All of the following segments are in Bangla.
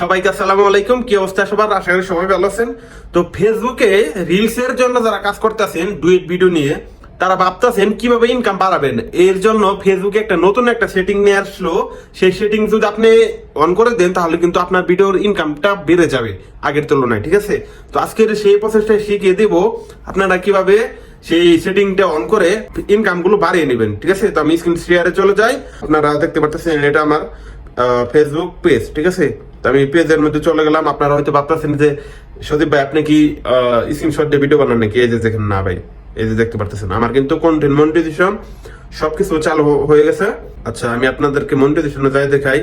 সবাইকে আসসালামু আলাইকুম। কি অবস্থা সবার? আশা করি সবাই ভালো আছেন। তো ফেসবুকে রিলস এর জন্য যারা কাজ করতেছেন ডুয়েট ভিডিও নিয়ে, তারা ভাবতেছেন কীভাবে ইনকাম বাড়াবেন। এর জন্য ফেসবুকে একটা নতুন একটা সেটিং নিয়ে আসলো। সেই সেটিং যদি আপনি অন করে দেন, তাহলে কিন্তু আপনার ভিডিওর ইনকামটা বেড়ে যাবে আগের তুলনায়, ঠিক আছে? তো আজকের সেই প্রসেসটা শিখিয়ে দেব আপনারা কীভাবে সেই সেটিংটা অন করে ইনকামগুলো বাড়িয়ে নেবেন, ঠিক আছে? তো আমি স্ক্রিন শেয়ারে চলে যাই। আপনারা দেখতে পাচ্ছেন এটা আমার ফেসবুক পেজ ঠিক আছে? তো আমি পেজের মধ্যে চলে গেলাম। আপনারা হয়তো ভাবতেছেন যে সদীপ ভাই, আপনি কি স্ক্রিনশট দিয়ে ভিডিও বানান নাকি? এই যে দেখেন, না ভাই, এই যে দেখতে পারতেছেন। আমার কিন্তু কন্টেন্ট মনিটাইজেশন সবকিছু চালু হয়ে গেছে। আচ্ছা আমি আপনাদেরকে মনিটাইজেশনে যাই দেখাই।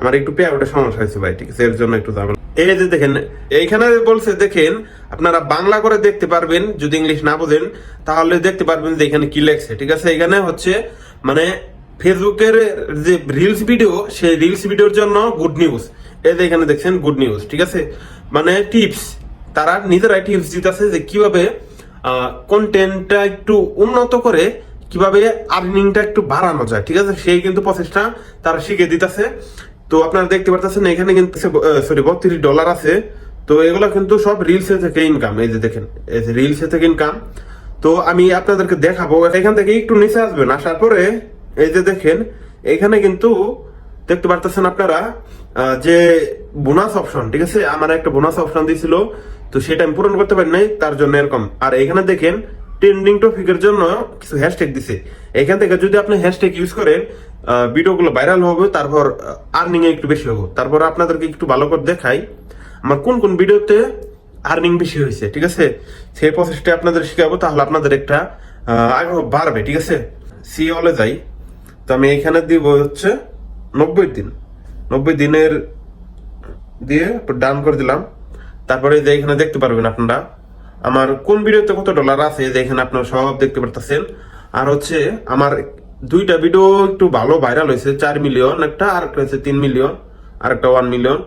আমার একটু পেয়ারটা সমস্যা হয়েছে ভাই, ঠিক আছে? এর জন্য একটু যাবেন এই যে দেখেন, এইখানে বলছে, দেখেন, আপনারা বাংলা করে দেখতে পারবেন, যদি ইংলিশ না বোঝেন, তাহলে দেখতে পারবেন যে এখানে কি লেখছে, ঠিক আছে? এখানে হচ্ছে মানে ফেসবুকের যে রিলস ভিডিও সেই রিলস ভিডিওর জন্য গুড নিউজ এই যে এখানে দেখছেন গুড নিউজ ঠিক আছে? মানে টিপস তারা নিজেরাই টিপস দিতেছে যে কীভাবে কন্টেন্টটা একটু উন্নত করে, কীভাবে আর্নিংটা একটু বাড়ানো যায়, ঠিক আছে? সেই কিন্তু প্রসেসটা তারা শিখে দিতেছে। তো আপনারা দেখতে পারতেছেন, এখানে কিন্তু সরি বত্রিশ ডলার আছে। তো এগুলো কিন্তু সব রিলসে থেকে ইনকাম এই যে দেখেন, এই যে রিলসে থেকে ইনকাম তো আমি আপনাদেরকে দেখাবো, এখান থেকে একটু নিচে আসবেন, আসার পরে এই যে দেখেন, এখানে কিন্তু দেখতে পারতেছেন আপনারা যে বোনাস অপশন ঠিক আছে? আমার একটা বোনাস অপশন দিয়েছিল, তো সেটা আমি পূরণ করতে পারি নাই, তার জন্য এরকম। আর এখানে দেখেন ট্রেন্ডিং টপিকের জন্য কিছু হ্যাশট্যাগ দিছে। এখান থেকে যদি আপনি হ্যাশট্যাগ ইউজ করেন ভিডিওগুলো ভাইরাল হবে, তারপর আর্নিং একটু বেশি হবে। তারপর আপনাদেরকে একটু ভালো করে দেখাই, আমার কোন কোন ভিডিওতে আর্নিং বেশি হয়েছে, ঠিক আছে? সেই প্রসেসটা আপনাদের শিখাবো, তাহলে আপনাদের একটা আগ্রহ বাড়বে, ঠিক আছে? সি অলে যাই। তো আমি এখানে দিব হচ্ছে নব্বই দিন। নব্বই দিনের দিয়ে ডান করে দিলাম। তারপরে যে এখানে দেখতে পারবেন আপনারা, আমার কোন ভিডিওতে কত ডলার আছে যে এখানে আপনারা সব দেখতে পারতেছেন। আর হচ্ছে আমার দুইটা ভিডিও একটু ভালো ভাইরাল হয়েছে, চার মিলিয়ন একটা আর একটা হচ্ছে তিন মিলিয়ন আর একটা ওয়ান মিলিয়ন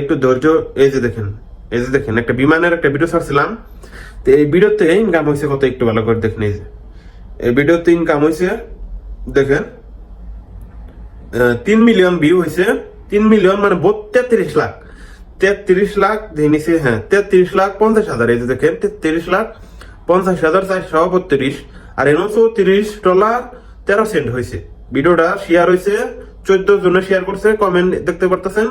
একটু ধৈর্য, এই যে দেখেন, এই যে দেখেন, একটা বিমানের একটা ভিডিও ছাড়ছিলাম। তো এই ভিডিওতে ইনকাম হয়েছে কত, একটু ভালো করে দেখেন, এই যে। এই ভিডিওতে ইনকাম হয়েছে, দেখেন তিন মিলিয়ন ভিউ হয়েছে তিন মিলিয়ন মানে তেত্রিশ লাখ। তেত্রিশ লাখ দিয়ে হ্যাঁ তেত্রিশ লাখ পঞ্চাশ হাজার। এই যে দেখেন, তেত্রিশ লাখ পঞ্চাশ হাজার চারশো বত্রিশ। আর এনো চৌত্রিশ ডলার তেরো সেন্ট হয়েছে ভিডিওটা শেয়ার হয়েছে চোদ্দ জনে শেয়ার করছে কমেন্ট দেখতে পারতেছেন।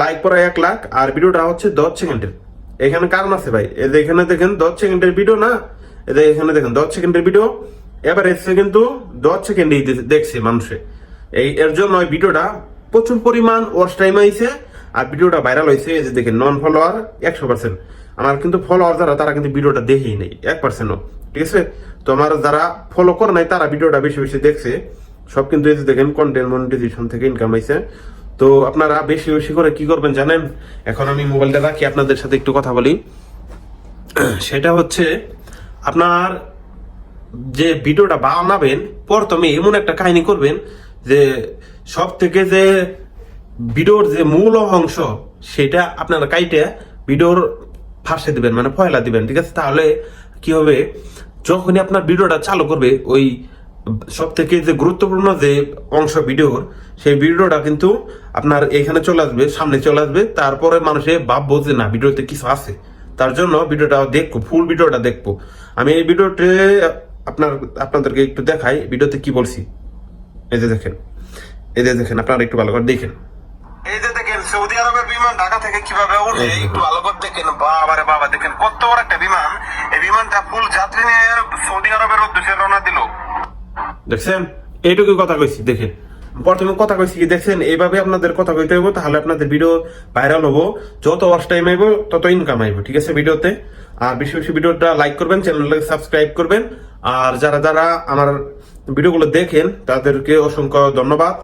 লাইক করা এক লাখ, আর ভিডিওটা হচ্ছে দশ সেকেন্ডের এখানে কারণ আছে ভাই। এই যে এখানে দেখেন, দশ সেকেন্ডের ভিডিও না? এই যে এখানে দেখেন, দশ সেকেন্ডের ভিডিও এবার এসছে কিন্তু দশ সেকেন্ডেই দেখছে মানুষে। এই এর জন্য ভিডিওটা প্রচুর পরিমাণ ওয়াচ টাইম আইছে আর ভিডিওটা ভাইরাল হয়েছে যে দেখেন নন ফলোয়ার একশো পার্সেন্ট আমার কিন্তু ফলোয়ার যারা, তারা কিন্তু ভিডিওটা দেখেই নেই, এক পার্সেন্টও ঠিক আছে? তো আমার যারা ফলো করে নাই, তারা ভিডিওটা বেশি বেশি দেখছে। সব কিন্তু এই যে দেখেন কন্টেন্ট মনিটাইজেশন থেকে ইনকাম হয়েছে তো আপনারা বেশি বেশি করে কি করবেন জানেন? এখন আমি মোবাইলটা রাখি, আপনাদের সাথে একটু কথা বলি। সেটা হচ্ছে, আপনার যে ভিডিওটা বানাবেন, প্রথমে এমন একটা কাহিনী করবেন যে সব থেকে যে ভিডিওর যে মূল অংশ, সেটা আপনারা কাইটে ভিডিওর ফাঁসে দিবেন মানে পয়লা দিবেন, ঠিক আছে? তাহলে কি হবে? যখনই আপনার ভিডিওটা চালু করবে, ওই সব থেকে যে গুরুত্বপূর্ণ যে অংশ ভিডিওর সেই ভিডিওটা কিন্তু আপনার এখানে চলে আসবে, সামনে চলে আসবে, তারপরে মানুষে ভাববো যে না ভিডিওতে কিছু আছে। তার জন্য ভিডিওটা দেখব, ফুল ভিডিওটা দেখব। আমি এই ভিডিওতে আপনার, আপনাদেরকে একটু দেখাই ভিডিওতে কি বলছি। এই যে দেখেন এই যে দেখেন আপনারা একটু ভালো করে দেখেন। এই যে দেখেন সৌদি আরবের বিমান ঢাকা থেকে কীভাবে উঠে একটু ভালো করে দেখেন। বাবা রে বাবা দেখেন কত বড় একটা বিমান। এই বিমানটা ফুল যাত্রী নিয়ে সৌদি আরবের উদ্দেশ্যে রওনা দিল। দেখছেন? এইটুকু কথা কইছি দেখেন। প্রথমে কথা কইছি কি দেখছেন? এইভাবে আপনাদের কথা কইতে হইব তাহলে আপনাদের ভিডিও ভাইরাল হব। যত ওয়াচ টাইম আইব তত ইনকাম আইব ঠিক আছে ভিডিওতে? আর বেশি বেশি ভিডিওটা লাইক করবেন চ্যানেলটাকে সাবস্ক্রাইব করবেন। আর যারা যারা আমার ভিডিওগুলো দেখেন তাদেরকে অসংখ্য ধন্যবাদ।